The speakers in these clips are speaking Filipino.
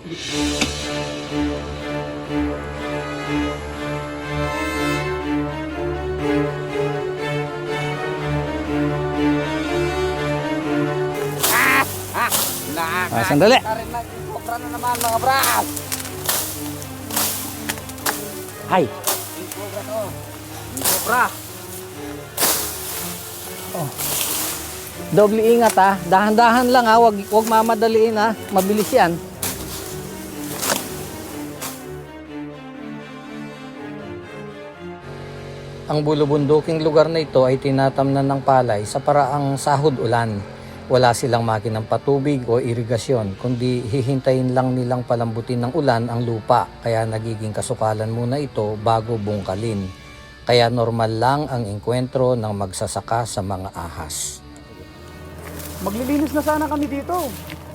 Ah, sandali. Kopra na naman mga bras. Ay, Kopra to. Kopra. doble ingat ha. Dahan-dahan lang ha. Wag, wag mamadaliin ha. Mabilis yan. Ang bulubunduking lugar na ito ay tinatamnan ng palay sa paraang sahod ulan. Wala silang makinang patubig o irigasyon, kundi hihintayin lang nilang palambutin ng ulan ang lupa. Kaya nagiging kasukalan muna ito bago bungkalin. Kaya normal lang ang engkwentro ng magsasaka sa mga ahas. Maglilinis na sana kami dito.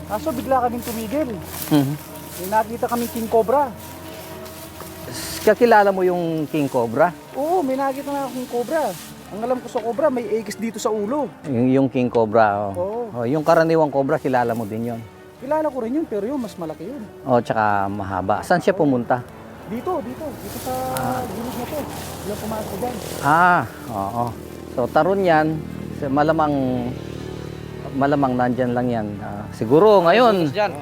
Kaso bigla kaming tumigil. Mhm. May nakita kaming king cobra. Kakilala mo yung king cobra? Oo, may nakita na akong cobra. Ang alam ko sa cobra, may eggs dito sa ulo. Yung, yung king cobra. Oh. Oo. Oh, yung karaniwang cobra, kilala mo din yon. Kilala ko rin yun, pero yun, mas malaki yun. Oh, tsaka mahaba. Saan siya pumunta? Dito, dito. Dito sa gilid na to. Walang pumasok dyan. Ah, oo. So taron yan, malamang malamang nandyan lang yan. Ah, siguro ngayon. Diyan.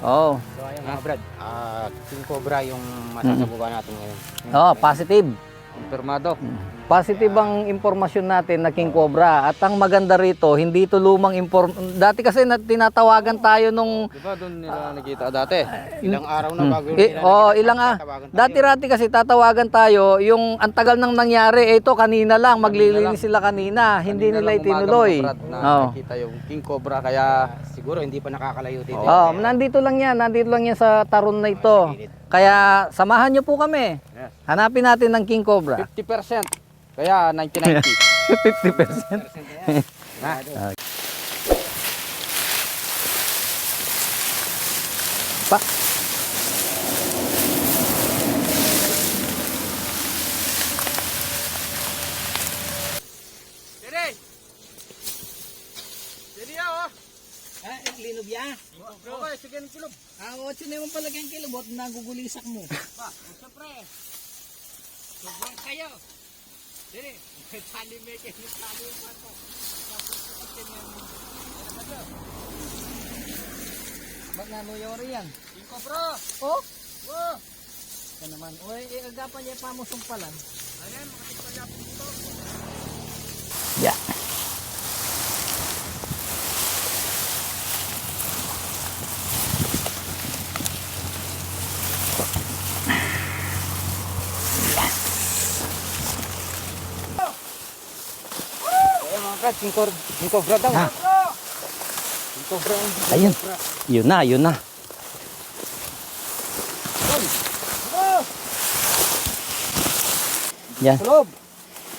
Oo. So ayun mga brad. Ah, King Cobra yung masasabukan natin ngayon. Oh, positive. Konfirmado. Positive ang impormasyon natin na King Cobra. At ang maganda rito, hindi ito lumang inform... Dati kasi na, tinatawagan tayo nung... Di ba doon nila nakita dati? Ilang araw na bago Eh, nila oh, ilang ah. Dati-rati kasi tatawagan tayo, yung ang tagal nang nangyari, eh, ito kanina lang, maglilinis sila kanina, hindi Kanina nila itinuloy. na Oh. nakita yung King Cobra kaya siguro hindi pa nakakalayo dito. Oh, nandito lang yan, nandito lang yan sa taron na ito. Kaya samahan niyo po kami. Hanapin natin ng King Cobra. 50%. Kaya 1990. 50%. na. Pa. Dede! Dede ah! Ah, linog ya. Okay, sige ng kulog. Ah, otso na yung palagyan kilobot, nagugulisak mo. Pa, siyempre. Sobrang kayo. May tali kayo yung tali pato. Ba't nanuyori yan? King Cobra! Oh, Wow! ka naman. O, eh, agapan niya pa mo sumpalan. Ayan, makatipala po dito. Yeah. Ayan mga brad, King Cobra. King Cobra daw. Ha? King Cobra. Ayun. Yun na, yun na. Yan. Kulog!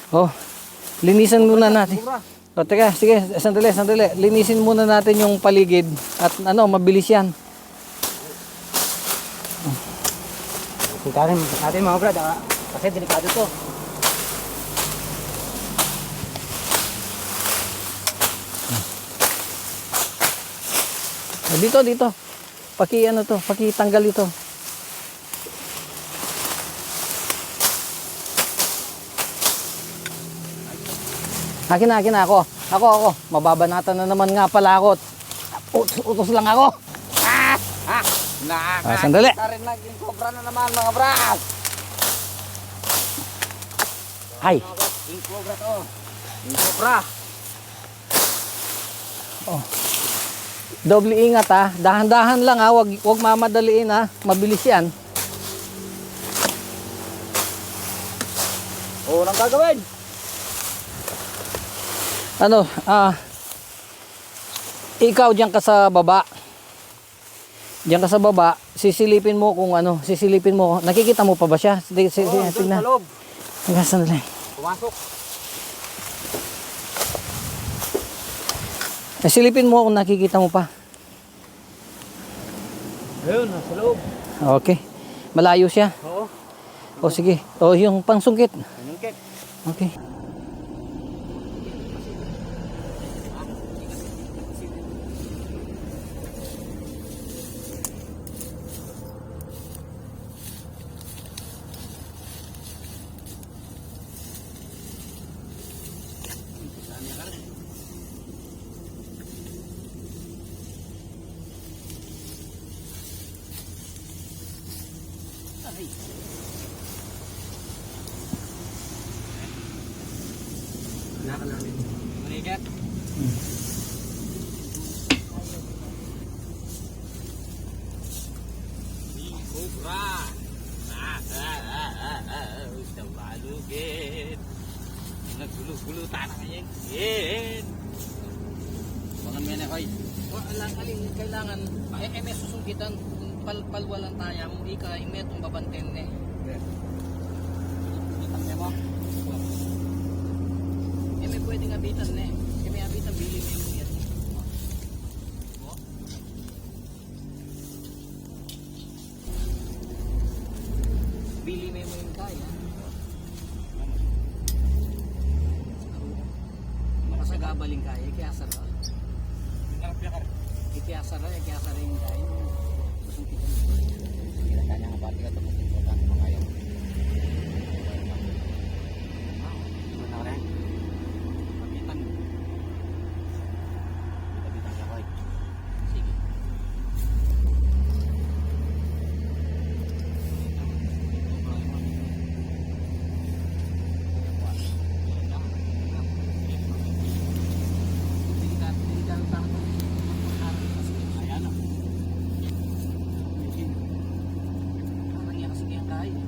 Oh, linisan muna natin. Cobra. O, teka, sige, sandali, sandali. Linisin muna natin yung paligid at ano, mabilis yan. Sintarin natin mga brad, ah, kasi delikado to. O, dito, dito. Paki ano to, paki tanggal ito. Akin na, akin na ako. Ako, ako. Mababanatan na naman nga pala ako. Utos, utos lang ako. Ah! Ah! Nakakakita Ah, sandali. rin na King Cobra na naman mga brad. Ay, King Cobra to. King Cobra. Doble ingat ha. Dahan-dahan lang ha. Wag, wag mamadaliin ha. Mabilis yan. Oo, nang gagawin. Ano, ah, ikaw diyan ka sa baba. Diyan ka sa baba, sisilipin mo kung ano, sisilipin mo. Nakikita mo pa ba siya? Sige, sige, sa tingnan. Hanggang sandali. Pumasok. Silipin mo kung nakikita mo pa. Ayun, nasa loob. Okay. Malayo siya. Oo. O sige. O yung pangsungkit. Anungkit. Okay. Ah. Sa balugin. Naggulo-gulo tanah ngayon. Yan. Bangan mo yan eh, hoy. Alang aling kailangan eh, eh may susugitan pal palwalan tayo mo ika imet ang babanten eh. Itak niya mo. Eh may pwedeng abitan na eh. Makasagabaling kaya, kaya sarap. Kaya sarap, kaya sarap yung kaya. Kusong kita. Kita kanya nga pati ka ito kung kita mo kaya. Ano na rin? Pagitan. Pagitan ka koy. Sige. Ayan na. Parang yan kasi kaya tayo.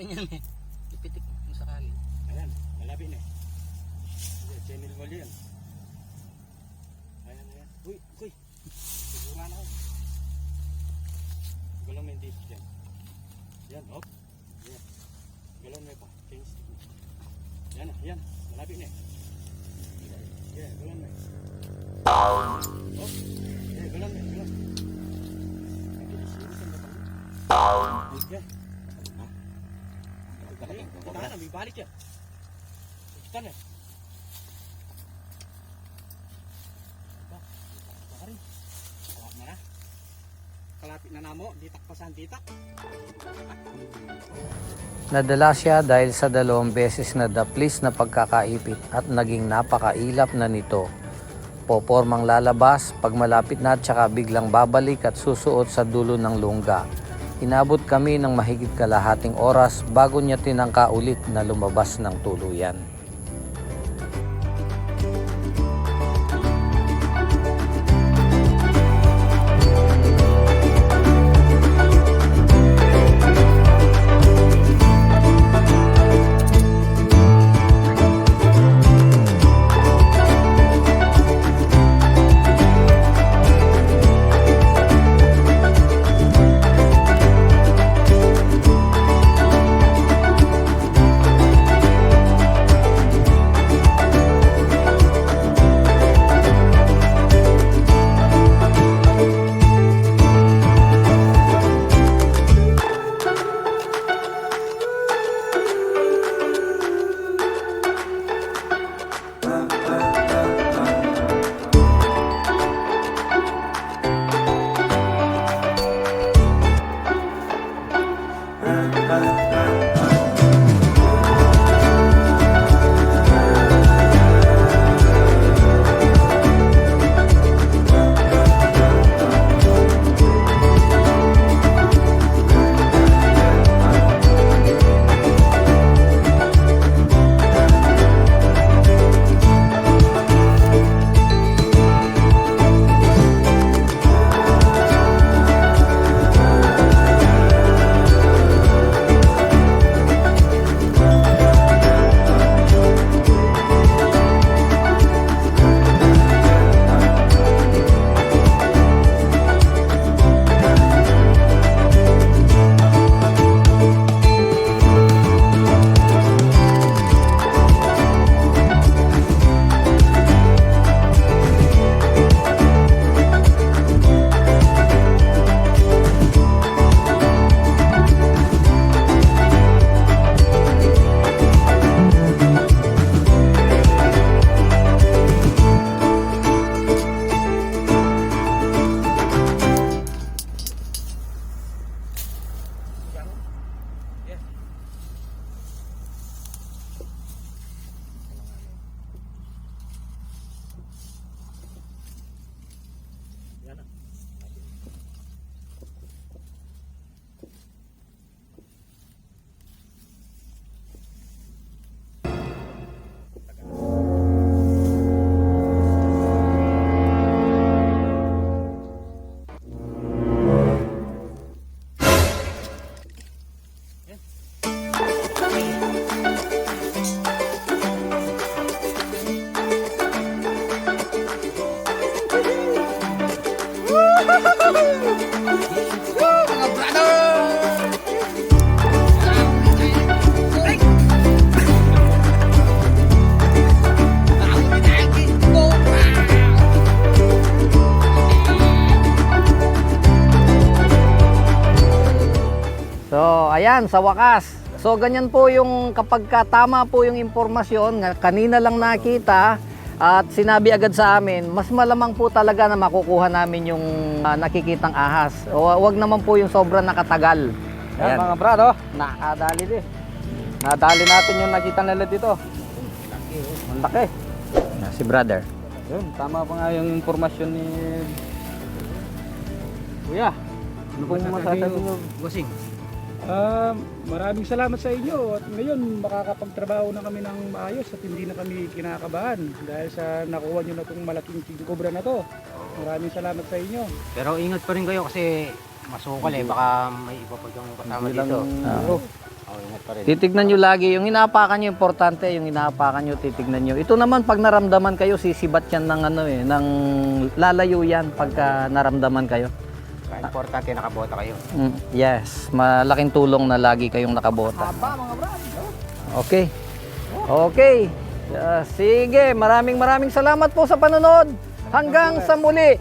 Bakit? Kanya eh. Ipitik kung sakali. Ayan, malapit na. Ayan, channel mo yan. Kita na, may balik yan. Kita na. Kalapit na namo, ditak pa sa ditak. Nadala siya dahil sa dalawang beses na daplis na pagkakaipit at naging napakailap na nito. Popormang lalabas, pag malapit na tsaka biglang babalik at susuot sa dulo ng lungga. Inabot kami ng mahigit kalahating oras bago niya tinangka ulit na lumabas ng tuluyan. Ayan, sa wakas. So ganyan po yung kapag ka tama po yung impormasyon, nga kanina lang nakita at sinabi agad sa amin, mas malamang po talaga na makukuha namin yung ah, nakikitang ahas. O, wag naman po yung sobrang nakatagal. Yan Ayan. mga brad, oh. Nakadali din. Nadali natin yung nakita nila dito. Ang laki. Ayan, Si brother. Yun, tama pa nga yung impormasyon ni Kuya. Ano pong masasabi nyo? Gusing. Ah, maraming salamat sa inyo at ngayon makakapagtrabaho na kami ng maayos at hindi na kami kinakabahan dahil sa nakuha nyo na itong malaking king cobra na to. Maraming salamat sa inyo. Pero ingat pa rin kayo kasi masukal eh. Baka may iba pa yung kasama dito. Oo. Oh, ingat pa rin. Titignan nyo lagi, yung inaapakan nyo importante, yung inaapakan nyo, titignan nyo. Ito naman pag naramdaman kayo, sisibat yan ng ano eh, ng lalayo yan pagka naramdaman kayo. Importante nakabota kayo. Mm, yes, malaking tulong na lagi kayong nakabota. Okay. Okay. Ah, sige, maraming maraming salamat po sa panonood. Hanggang sa muli.